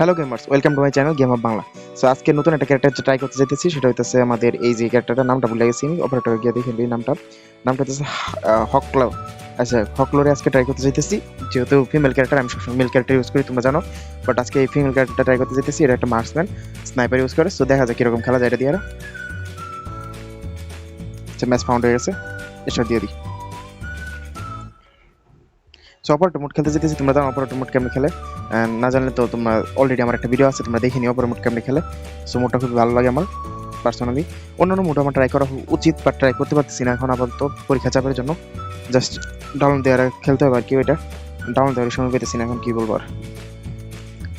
Hello gamers welcome to my channel game of Bangla so আজকে নতুন একটা character try করতে যেতেছি সেটা হইতেছে আমাদের এই যে ক্যারেক্টারটার নামটা ভুলে গেছি আমি অপারেটর গিয়ে দেখে দিই নামটা। নামটা হচ্ছে হকলো আচ্ছা হকলোরে আজকে ট্রাই করতে যেতেছি যেহেতু ফিমেল ক্যারেক্টার আমি সবসময় মেল ক্যারেক্টার ইউজ করি, তোমরা জানো। বাট আজকে এই ফিমেল ক্যারেক্টারটা ট্রাই করতে যেতেছি এটা একটা মার্কসম্যান স্নাইপার ইউজ করে। সো দেখা যায় কীরকম খেলা যায় এটা দিয়ে আচ্ছা ম্যাচ ফাউন্ড হয়ে গেছে, এসব দিয়ে দিই। সো অপারেটর মোড খেলতে যেতেছি, তোমরা জানো অপারেটর মোড কেমন খেলে। না জানলে তো তোমরা অলরেডি আমার একটা ভিডিও আছে, তোমরা দেখে নিও অপারেটর মোড কেমন খেলে। সো মোডটা খুব ভালো লাগে আমার পার্সোনালি অন্যান্য মোড আমার ট্রাই করা উচিত বা ট্রাই করতে পারতেছি না এখন আপাতত পরীক্ষা চাপের জন্য। জাস্ট ডাউন দেওয়ার খেলতে হবে আর কি ওইটা। ডাউন দেওয়ার সময় পেতেছি না এখন, কি বলব আর।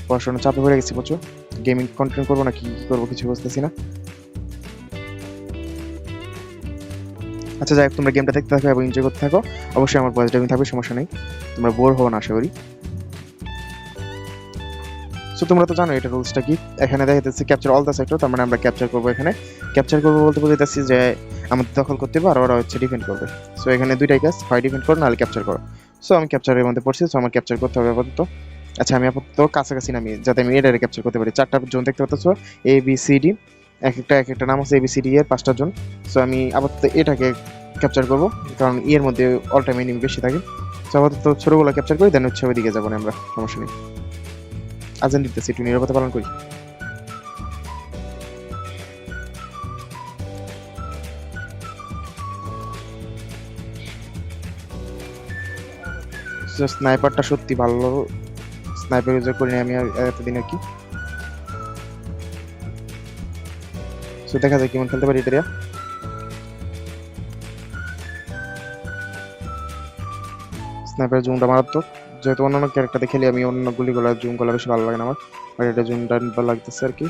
পড়াশোনা চাপে পড়ে গেছি প্রচুর। গেমিং কন্টিনিউ করব না কি কি করব কিছু বুঝতেছি না। আচ্ছা যাই হোক, তোমরা গেমটা দেখতে থাকো এবং এনজয় করতে থাকো। অবশ্যই আমার ভয়েস ড্রাইভিং থাকবে, সমস্যা নেই। তোমরা বোর হব না, আশা করি। সো তোমরা তো জানো এটা রুলসটা কি। এখানে দেখা যাচ্ছে ক্যাপচার অল দ্য সেক্টর তার মানে আমরা ক্যাপচার করব এখানে। ক্যাপচার করব বলতে বোঝাইতেছি যে, আমাদের দখল করতে হবে আর ওরা হচ্ছে ডিফেন্ড করবে। সো এখানে দুইটাই কাজ, হয় ডিফেন্ড করো, নাহলে ক্যাপচার করো। সো আমি ক্যাপচারের মধ্যে পড়ছি সো আমার ক্যাপচার করতে হবে আপাতত। আচ্ছা আমি আপাতত কাছাকাছি নামি, যাতে আমি এটারে ক্যাপচার করতে পারি। চারটা জোন দেখতে পাচ্ছ এ বি সি ডি এক একটা এক একটা নাম আছে এ বি সি ডি এর পাঁচটা জন। সো আমি আপাতত এটাকে ক্যাপচার করব, কারণ ইয়ের মধ্যে অল টাইম এনিমি বেশি থাকে। সো আপাতত ছোটগুলো ক্যাপচার করি দেন হচ্ছে ওইদিকে যাব না আমরা সমস্যা নেই। আজান দিতেছি, একটু নিরাপত্তা পালন করি। স্নাইপারটা সত্যি ভালো। স্নাইপার ইউজ করিনি আমি এতদিন আর কি। সো দেখা যায় কেমন খেলতে পারি এটা স্নাইপার জুমটা মারাত্মক। যেহেতু অন্যান্য ক্যারেক্টার খেলি, আমি অন্য গুলিগুলো জুমগুলো বেশি ভালো লাগে না আমার। আর এটা জুমটা ভালো লাগতেছে আর কি।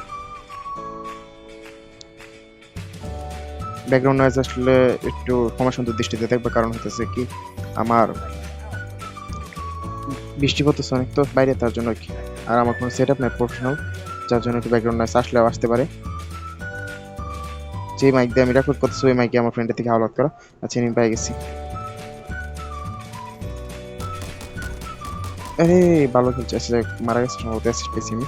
ব্যাকগ্রাউন্ড নয়েজ আসলে একটু ক্ষমা সুন্দর দৃষ্টিতে দেখবে কারণ হতেছে কি, আমার বৃষ্টি পড়তেছে অনেক তো, বাইরে তার জন্য আর কি। আর আমার কোনো সেট আপ নাই প্রফেশনাল যার জন্য একটু ব্যাকগ্রাউন্ড নয়েজ আসলেও আসতে পারে। যে মাইক দিয়ে আমি রেকর্ড করতেছি ওই মাইকে আমার ফ্রেন্ডের থেকে আওয়াজ করা। আচ্ছা আমি পেয়ে গেছি। আরে ভালো খেলছে। যাক, মারা গেছে সম্ভবত অ্যাসিস্ট পেয়েছি আমি।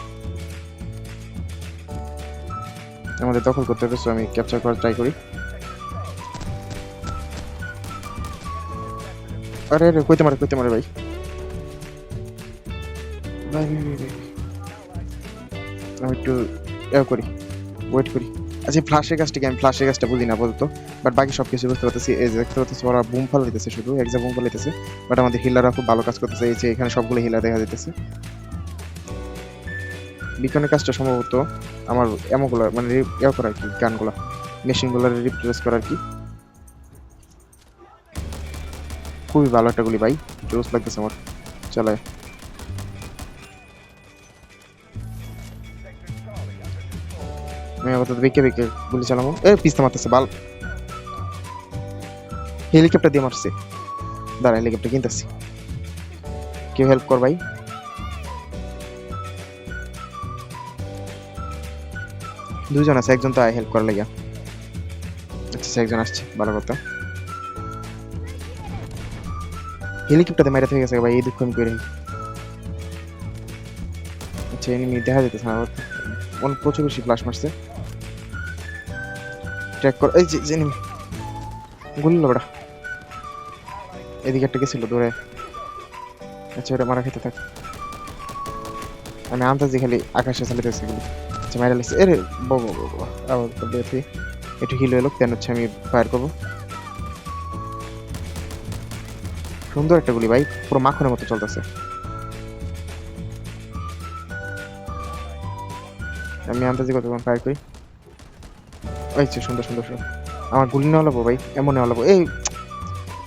আমাদের দখল করতে হবে so আমি ক্যাপচার করার ট্রাই করি। আরে আরে কইতে মারে কইতে মারে ভাই। আমি একটু করি ওয়েট করি। আচ্ছা ফ্লাশের কাজটাকে আমি ফ্লাশের কাজটা বুঝি না বলতো বাট বাকি সব কিছু বুঝতে পারতেছি। এই যে দেখতে পাচ্ছি ওরা বুম ফালাইতেছে শুধু এক্সা বুম ফালাইতেছে বাট আমাদের হিলাররা খুব ভালো কাজ করতেছে। এই যে এখানে সবগুলো হিলার দেখা যাইতেছে। বিকনের কাজটা সম্ভবত আমার এমনগুলো মানে ইয়ে করা আর কি গানগুলো মেশিনগুলো রিপ্লেস করা আর কি। খুবই ভালো একটা গুলি ভাই জোস লাগতেছে আমার চলে আমি আপাতত বেঁকে বেঁকে গুলি চালাবো। এ, পিস্তা মারতেছে, বাল। হেলিকপ্টার দিয়ে মারছে। দাঁড়া হেলিকপ্টার কিনতেছি। কেউ হেল্প কর ভাই। দুজন আছে, একজন তো আয় হেল্প করার লাগিয়া আচ্ছা একজন আসছে ভালো কথা হেলিকপ্টারে মেরে থেকে গেছে ভাই, এই দুঃখ আমি করে আচ্ছা এনিমি দেখা যেতেছে না প্রচুর বেশি ফ্লাশ মারছে। ট্র্যাক কর এই যে যে এনিমি গুলি বড়া এদিকে একটা গেছিল, দূরে। আচ্ছা ওটা মারা খেতে থাক। আমি আন্দাজি খালি আকাশে চালিতেছি গুলি। আচ্ছা মারা লাগছে। এরে, বাবা বাবা আবার একটু হিল এলো দেন হচ্ছে আমি ফায়ার করব। সুন্দর একটা গুলি ভাই, পুরো মাখনের মতো চলতেছে। আমি আন্দাজি কত ফায়ার করি? ওই যে, সুন্দর সুন্দর সুন্দর। আমার গুলি নেওয়া লাগবো ভাই এমন নেওয়া লাগবো। এই,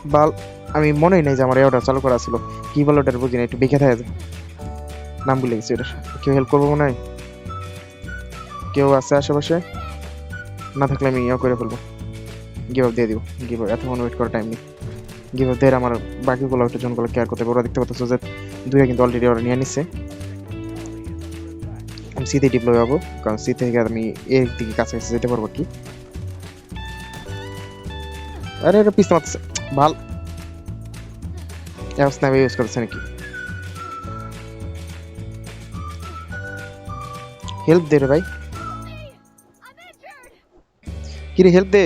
বাল, আমি মনেই নেই যে আমার এওটা চালু করা ছিল। কি বলো ওটার বুঝি না একটু বেঁকে থাকে নাম ভুলে গেছি ওটার। কেউ হেল্প করব মনে হয়? কেউ আছে আশেপাশে? না থাকলে আমি ইয়ে করে ফেলব। গিভ আপ দিয়ে দিব। গিভ আপ এতক্ষণ ওয়েট করার টাইম নেই। গিভ আপ দিয়ে আমার বাকিগুলো একটা জনগুলো কেয়ার করতে হবে। ওরা দেখতে পাচ্ছ যে দুইটা কিন্তু অলরেডি ওরা নিয়ে নিচ্ছে আমি সিতে ডিপ্লয় হব, কারণ সি থেকে আমি এর দিকে কাছাকাছি যেতে পারব কি? আরে এটা পিস্তা মারতেছে ভালো। স্ন্যাপ ইউজ করছে নাকি? হেল্প দে রে ভাই। কিরে হেল্প দে?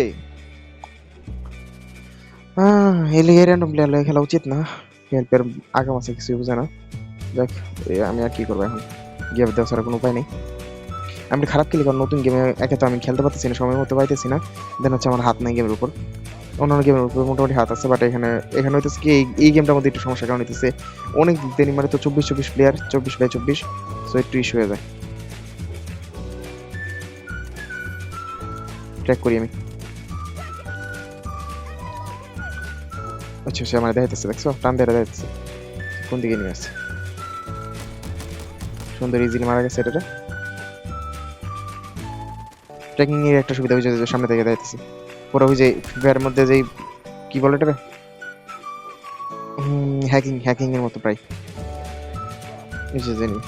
এলি র্যান্ডম প্লেয়ার লয়ে খেলা উচিত না। হেল্পের আগাম আছে কিছু বুঝে না। দেখ আমি আর কি করব এখন? গেম দেওয়া ছাড়া কোনো উপায় নেই। আমি খারাপ খেলি, কারণ নতুন গেমে একে তো আমি খেলতে পারতেছি না, সময় মতো পাইতেছি না। দেন হচ্ছে আমার হাত নাই গেমের উপর। অন্যান্য গেমের উপর মোটামুটি হাত আছে বাট এখানে এখানে হইতেছে কি, এই- গেমটার মধ্যে একটু সমস্যা, কারণ হইতেছে অনেক দিয়ে মানে তো চব্বিশ চব্বিশ প্লেয়ার চব্বিশ বাই চব্বিশ সো একটু ইস্যু হয়ে যায়। ট্র্যাক করি আমি। আচ্ছা সে আমার দেখাইতেছে, দেখছ? টান দেখাইতেছে। কোন দিকে নিয়ে আসছে? সুন্দর ইজিলি মারা গেছে এটা ট্রেকিং এর একটা সুবিধা হয়েছে সামনে থেকে দেখাইতেছে পুরো ওই যে ফ্রিফায়ারের মধ্যে যেই, কি বলে এটা হ্যাকিং হ্যাকিং এর মতো প্রায়। জানি।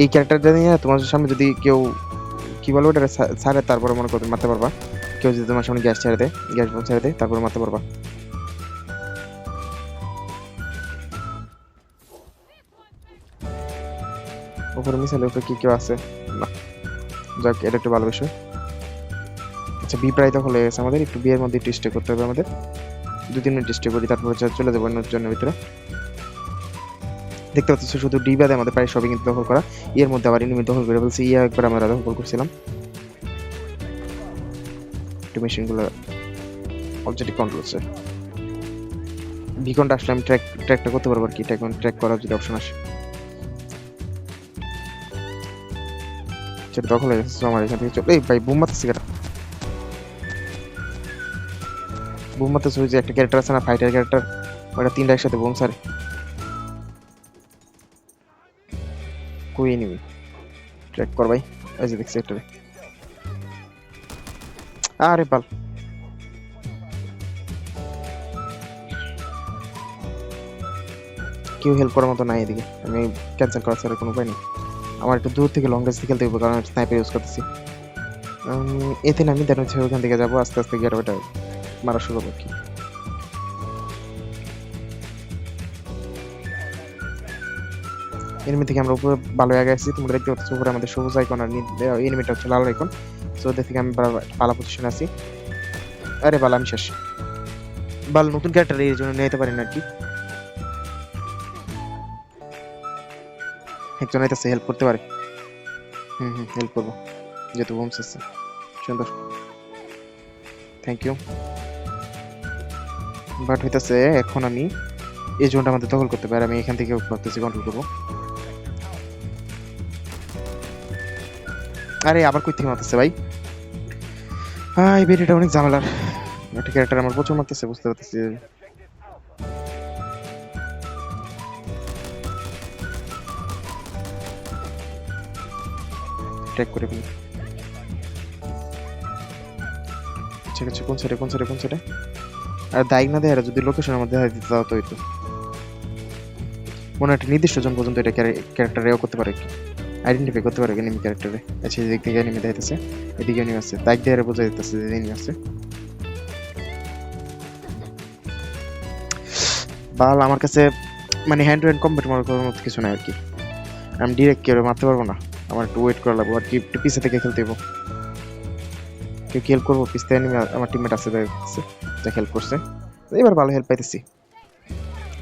এই ক্যারেক্টারটা নিয়ে তোমার সামনে যদি কেউ, কি বলব এটা ছাড়ে তারপরে মনে করতে মারতে পারবা। কেউ যদি তোমার সামনে গ্যাস ছেড়ে দেয় গ্যাস বোম ছেড়ে দেয়, তারপরে মারতে পারবা। উপরে মিসাইলের উপরে কি কেউ আছে? না। যাক, এটা একটু ভালো বিষয়। আচ্ছা বি প্রায় দখল হয়ে গেছে আমাদের। একটু বিয়ের মধ্যে একটু স্টে করতে হবে আমাদের। দু তিন মিনিট স্টে করি, তারপর চলে যাব অন্য জনের ভিতরে। দেখতে পাচ্ছি, শুধু ডি বাদে আমাদের প্রায় সবই কিন্তু দখল করা। এর মধ্যে আবার এনিমি দখল করে বলছি ইয়া একবার আমরা দখল করছিলাম। একটু মেশিনগুলো অলরেডি কন্ট্রোল হচ্ছে বিকনটা আসলে আমি ট্র্যাক ট্র্যাকটা করতে পারব আর কি। ট্র্যাক ট্র্যাক করার যদি অপশন আসে। দখল হয়ে গেছে আমার ভাই, বুম মারতেছি কেটা? বুম মারতেছে ওই একটা ক্যারেক্টার আছে না ফাইটার ক্যারেক্টার ওটা তিনটা একসাথে বুম সারে কই কর ভাই। দেখছি একটা আরে বাল। কেউ হেল্প করার মতো নাই এদিকে। আমি ক্যান্সেল করার ছাড়া কোনো উপায় নেই। আমার একটু দূর থেকে লং রেঞ্জ খেলতে হবে কারণ স্নাইপার ইউজ করতেছি। এতে আমি দেন হচ্ছে ওখান থেকে যাব, আস্তে আস্তে গিয়ে ওটা মারা শুরু করব কি। এনিমি থেকে আমরা উপরে ভালো আগে আসছি, তোমরা দেখতে পাচ্ছ উপরে আমাদের সবুজ আইকন আর এনিমিটা হচ্ছে লাল আইকন সো ওদের থেকে আমি ভালো- ভালো পজিশনে আছি। আরে, বাল, আমি শেষ। বাল, নতুন ক্যারেক্টার এই জন্য নিতে পারি না আর কি। একজন আইতাছে হেল্প করতে পারে। হুম হুম হেল্প করব। যেহেতু হোমস আছে সুন্দর। থ্যাংক ইউ বাট হইতাছে, এখন আমি এই জোনটা আমাদের দখল করতে পারি। আমি এখান থেকে ভাবতেছি কন্ট্রোল করব। আরে, আবার কই থেকে মারতেছে ভাই। হ্যাঁ এই ভিডিওটা অনেক ঝামেলার। একটা ক্যারেক্টার আমার প্রচুর মারতেছে, বুঝতে পারতেছি। ট্র্যাক করে ফেলি। ঠিক আছে, কোন সাইডে কোন সাইডে কোন সাইডে আর দায়িক না দেয় যদি লোকেশনের মধ্যে দেখা দিতে দাও তো হইতো হয় একটা নির্দিষ্ট জন পর্যন্ত এটা ক্যারেক্টার এও করতে পারে কি? আইডেন্টিফাই করতে পারে এনিমি ক্যারেক্টারে আচ্ছা এদিক থেকে এনিমি দেখাইতেছে। এদিকে এনিমি আছে। দায়িক দিয়ে বোঝা যাইতেছে যে এনিমি আছে। বাল, আমার কাছে মানে হ্যান্ড টু হ্যান্ড কম্বেট মারার মতো কিছু নাই আর কি। আমি ডিরেক্ট কেউ মারতে পারব না? আমার একটু ওয়েট করা লাগবে, আর কি, একটু পিছে থেকে খেলতে হইব। কেউ কি হেল্প করব? পিছতে এনিমি, আমার টিমমেট আছে যা হেল্প করছে। এবার ভালো হেল্প পাইতেছি।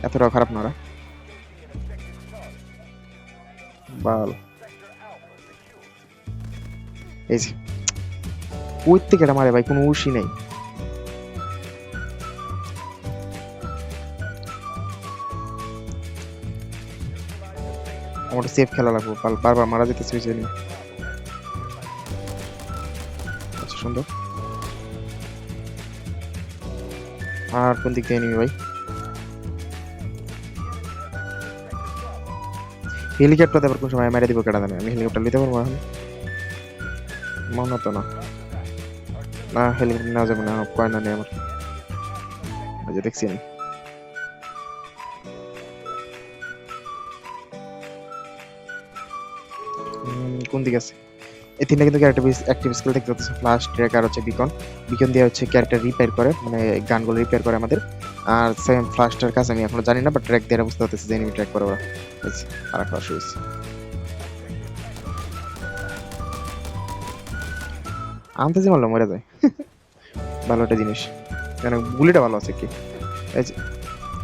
এতটাও খারাপ না ওরা। ভালো। এই যে, ওই থেকে এটা মারে ভাই, কোনো উশি নেই। আমার সেফ খেলা লাগবে। বারবার মারা যেতেছে ওই জন্য। আচ্ছা সুন্দর। আর কোন দিক থেকে নিবি ভাই? হেলিকপ্টার আবার কোন সময়? মেরে দিব কেটা জানে। আমি হেলিকপ্টার নিতে পারব এখন। মনে তো না। না হেলিকপ্টার নেওয়া যাবে না। কয়না নেই আমার। দেখছি আমি। কোন দিকে আছে? এই তিনটা কিন্তু ক্যারেক্টার অ্যাক্টিভ স্কিল দেখতে পাচ্ছি ফ্লাশ ট্র্যাক আর হচ্ছে বিকন বিকন দিয়ে হচ্ছে ক্যারেক্টার রিপেয়ার করে মানে গানগুলো রিপেয়ার করে আমাদের। আর সেম ফ্লাশটার কাজ আমি এখনও জানি না বাট ট্র্যাক দিয়ে বুঝতে পারতেছি যে এনিমি ট্র্যাক করে ওরা। আর একটা অসুবিধা আনতে যে মারলো মরে যায়। ভালো একটা জিনিস। মানে কেন গুলিটা ভালো আছে কি? এই যে,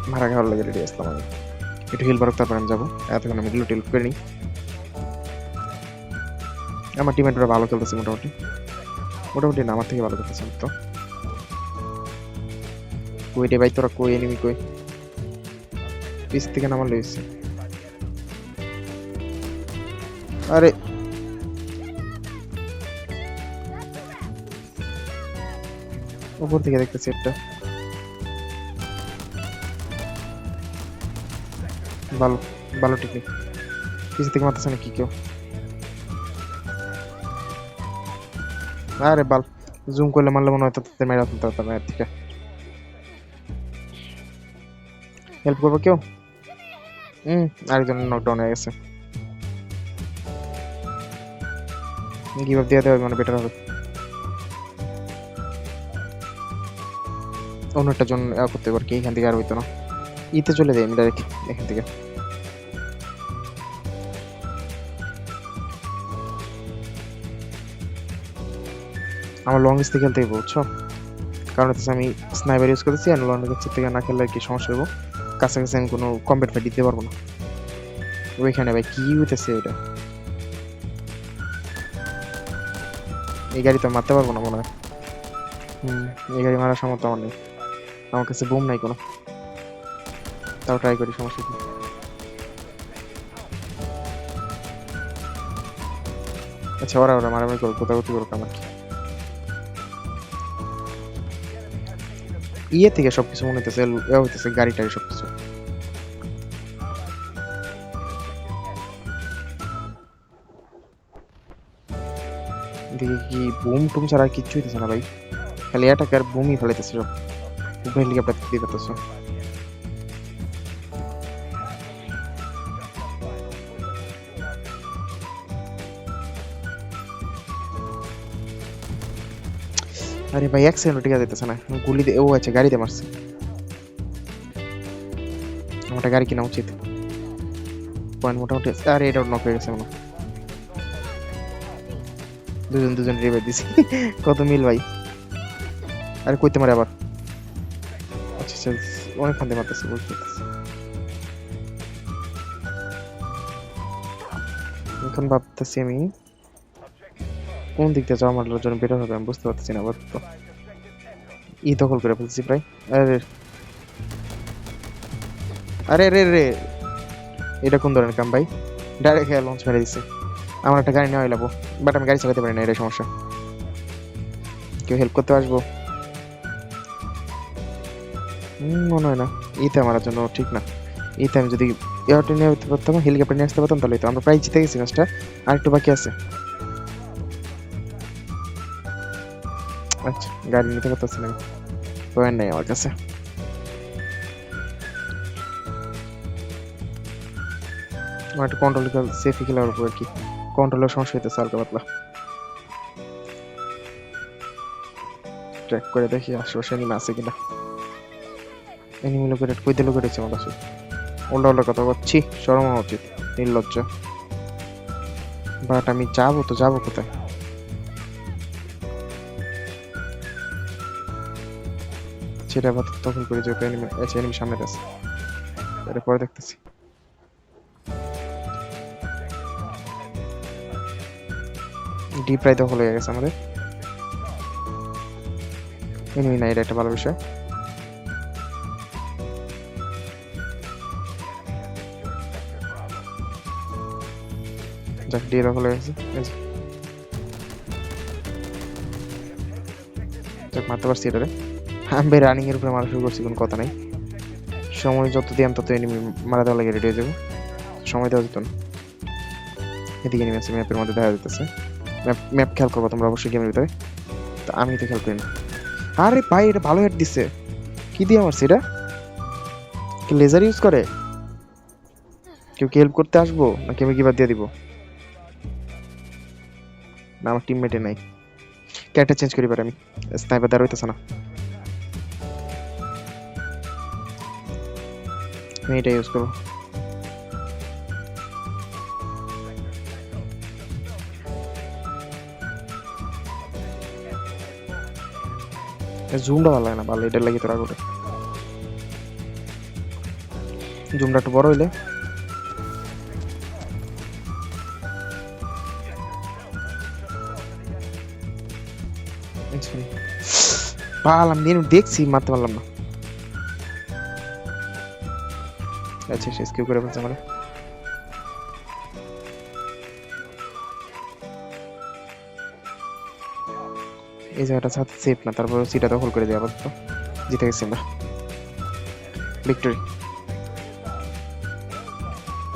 মারা খাওয়ার লাগে রেডি আসলাম আমি। একটু হিল বারক তারপর আমি যাব। এতক্ষণ আমি গুলো টিল করে নিই। আমার টিমেটরা ভালো খেলতেছে মোটামুটি। মোটামুটি না, আমার থেকে ভালো খেলতেছে তো। কই রে ভাই, তোরা কই এনিমি কই? পিস থেকে নামার লইছে আরে! উপর থেকে দেখতেছি একটা। ভালো ভালো টেকনিক পিছন থেকে মারতেছে না কি কেউ? আরে বাল জুম করলে মারলে মনে হয় তাতে মেরা পারতাম এর থেকে। হেল্প করব কেউ? হুম, আরেকজন নকডাউন হয়ে গেছে। গিভ আপ দিয়ে দেওয়া মানে বেটার হবে। অন্য একটা জন করতে পারি এখান থেকে আর হইতো না। ইতে চলে যাই আমি ডাইরেক্ট এখান থেকে। আমার লং রেঞ্জ থেকে খেলতে হবে, বুঝছ? কারণ হচ্ছে আমি স্নাইপার ইউজ করতেছি আর লং রেঞ্জ থেকে না খেললে কি সমস্যা হব কাছাকাছি আমি কোনো কম্বেট ফাইট দিতে পারব না। ওইখানে ভাই কি হইতেছে এটা? এই গাড়ি তো মারতে পারব না মনে হয়। হুম, এই গাড়ি মারার সামর্থ্য আমার নেই। আমার কাছে বুম নাই কোনো। তাও ট্রাই করি, সমস্যা কি? আচ্ছা ওরা ওরা মারামারি করো কোথাও করুক আমার কি? ইয়ে থেকে সবকিছু মনে হইতেছে এ হইতেছে গাড়ি টাড়ি সবকিছু। দেখি কি বুম টুম ছাড়া কিচ্ছু হইতেছে না ভাই। খালি অ্যাটাক আর বুমই ফেলাইতেছে সব। হেলিকপ্টার করতেছে আরে ভাই এক সেকেন্ড টিকা দিতেছে না গুলি দিয়ে ও আচ্ছা গাড়িতে মারছে। আমারটা গাড়ি কিনা উচিত। পয়েন্ট মোটামুটি আরে, এটা নক হয়ে গেছে হয়। দুজন দুজন রেবে দিছি। কত মিল, ভাই? আরে, কইতে মারে আবার। আচ্ছা আচ্ছা অনেক ফান্দে মারতেছে পারতেছি এখন ভাবতেছি আমি কোন দিক দিয়ে মারলোর জন্য বের হবে, আমি বুঝতে পারতেছি না আপাতত ই দখল করে ফেলছি প্রায়। আরে আরে রে রে এটা কোন ধরনের কাম ভাই? ডাইরেক্ট লঞ্চ মেরে দিছে। আমার একটা গাড়ি নেওয়া লাগবো বাট আমি গাড়ি চালাতে পারি না, এটাই সমস্যা। কেউ হেল্প করতে আসব? মনে হয় না। ইতে মারার জন্য ঠিক না। ইতে আমি যদি এয়ারটে নিয়ে আসতে পারতাম হেলিকপ্টার নিয়ে আসতে পারতাম, তাহলে তো আমরা প্রায় জিতে গেছি ম্যাচটা আর একটু বাকি আছে। আচ্ছা গাড়ি নিতে পারতেছি না নেই আমার কাছে। আমার একটু কন্ট্রোল সেফি খেলার উপর আর কি। কন্ট্রোলের সমস্যা হইতেছে হালকা পাতলা। ট্র্যাক করে দেখি আশেপাশে এনিমি আছে কিনা। এনিমি লোকের কই দিল করেছে আমার কাছে? উল্টা উল্টা কথা বলছি হওয়া উচিত, নির্লজ্জ। বাট আমি যাব তো, যাব কোথায়? সেটা আবার তখন করে যেহেতু এনিমি আছে এনিমি সামনে আছে। এটা পরে দেখতেছি। ডিপ প্রায় দখল হয়ে গেছে আমাদের। এনিমি না এটা একটা ভালো বিষয়। যাক ডি দখল হয়ে গেছে। যাক, মারতে পারছি এটারে। আমি ভাই রানিং এর উপরে মারা শুরু করছি, কোনো কথা নাই। সময় যত দিয়াম তত এনিমি মারা দেওয়া লাগে রেডি হয়ে যাব। সময় দেওয়া যেত না। এদিকে এনিমি আছে ম্যাপের মধ্যে দেখা যেতেছে ম্যাপ ম্যাপ খেয়াল করব তোমরা অবশ্যই গেমের ভিতরে। তো আমি তো খেয়াল করি না আরে ভাই, এটা ভালো হেড দিচ্ছে কি দিয়ে মারছে এটা? কি লেজার ইউজ করে? কেউ কি হেল্প করতে আসব? নাকি আমি কিবার দিয়ে দিব? না, আমার টিমমেটে নাই। ক্যারেক্টার চেঞ্জ করি পারে আমি। স্নাইপার দ্বারা হইতেছে না। আমি এটা ইউজ করব জুমটা ভালো লাগে না, ভালো এটার লাগে তোরা করে জুমটা একটু বড় হইলে। পালাম দেখছি, মারতে পারলাম না। আচ্ছা শেষ কেউ করে ফেলছে আমার। এই জায়গাটা সাথে সেফ না, তারপর সিটা দখল করে দেওয়া আপাতত। জিতে গেছি আমরা। ভিক্টরি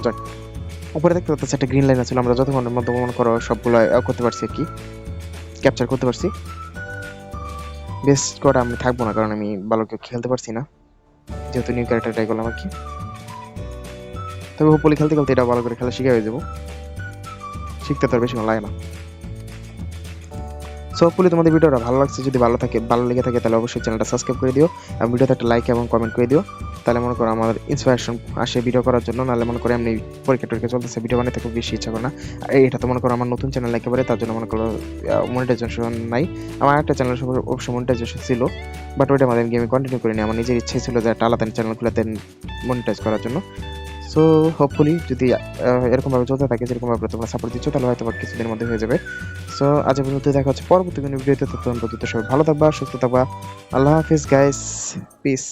যাক, উপরে দেখতে পাচ্ছি একটা গ্রিন লাইন আছে, আমরা যতক্ষণের মধ্যে মনে করো সবগুলো করতে পারছি আর কি ক্যাপচার করতে পারছি। বেস্ট করে আমি থাকব না, কারণ আমি ভালো কেউ খেলতে পারছি না। যেহেতু নিউ ক্যারেক্টার ট্রাই করলাম আর কি। তবে হোপলি খেলতে খেলতে এটা ভালো করে খেলা শিখে হয়ে যাব। শিখতে তো বেশি লাগে না। সো হোপফুলি তোমাদের ভিডিওটা ভালো লাগছে, যদি ভালো থাকে, ভালো লেগে থাকে, তাহলে অবশ্যই চ্যানেলটা সাবস্ক্রাইব করে দিও এবং ভিডিওতে একটা লাইক এবং কমেন্ট করে দিও। তাহলে মনে করো আমার ইন্সপিরেশন আসে ভিডিও করার জন্য, নাহলে মনে করো এমনি পরীক্ষা টরীক্ষা চলতেছে ভিডিও বানাতে খুব বেশি ইচ্ছা করে না। আর এটা তো মনে করো আমার নতুন চ্যানেল একেবারে, তার জন্য মনে করো মনিটাইজেশন নাই। আমার একটা চ্যানেল অবশ্য মনিটাইজেশন ছিল বাট ওইটা আমাদের গেমে কন্টিনিউ করিনি। আমার নিজের ইচ্ছে ছিল যে একটা আলাদা চ্যানেল খুলে মনিটাইজ করার জন্য। সো হোপফুলি যদি এরকমভাবে চলতে থাকে, যেরকমভাবে তোমরা সাপোর্ট দিচ্ছ, তাহলে হয়তো কিছুদিনের মধ্যে হয়ে যাবে। সো আজ পর্যন্ত দেখা হচ্ছে পরবর্তী কোনো ভিডিওতে ততক্ষণ পর্যন্ত সবাই ভালো থাকবা, সুস্থ থাকবা। আল্লাহ হাফিজ গাইস পিস